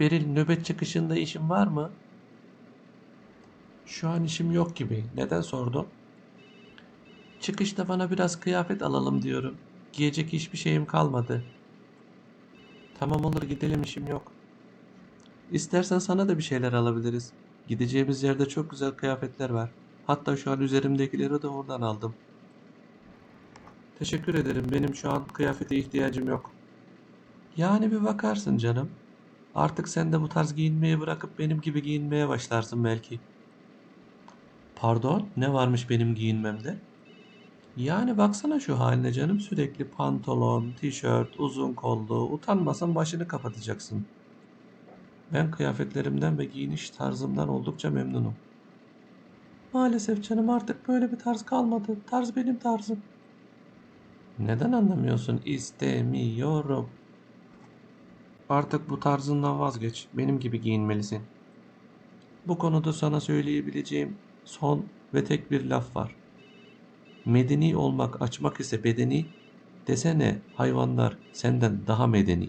Beril nöbet çıkışında işin var mı? Şu an işim yok gibi. Neden sordun? Çıkışta bana biraz kıyafet alalım diyorum. Giyecek hiçbir şeyim kalmadı. Tamam olur gidelim işim yok. İstersen sana da bir şeyler alabiliriz. Gideceğimiz yerde çok güzel kıyafetler var. Hatta şu an üzerimdekileri de oradan aldım. Teşekkür ederim. Benim şu an kıyafete ihtiyacım yok. Yani bir bakarsın canım. Artık sen de bu tarz giyinmeyi bırakıp benim gibi giyinmeye başlarsın belki. Pardon, ne varmış benim giyinmemde? Yani baksana şu haline canım sürekli pantolon, tişört, uzun kollu, utanmasan başını kapatacaksın. Ben kıyafetlerimden ve giyiniş tarzımdan oldukça memnunum. Maalesef canım artık böyle bir tarz kalmadı. Tarz benim tarzım. Neden anlamıyorsun? İstemiyorum. Artık bu tarzından vazgeç. Benim gibi giyinmelisin. Bu konuda sana söyleyebileceğim son ve tek bir laf var. Medeni olmak açmak ise bedeni, desene hayvanlar senden daha medeni.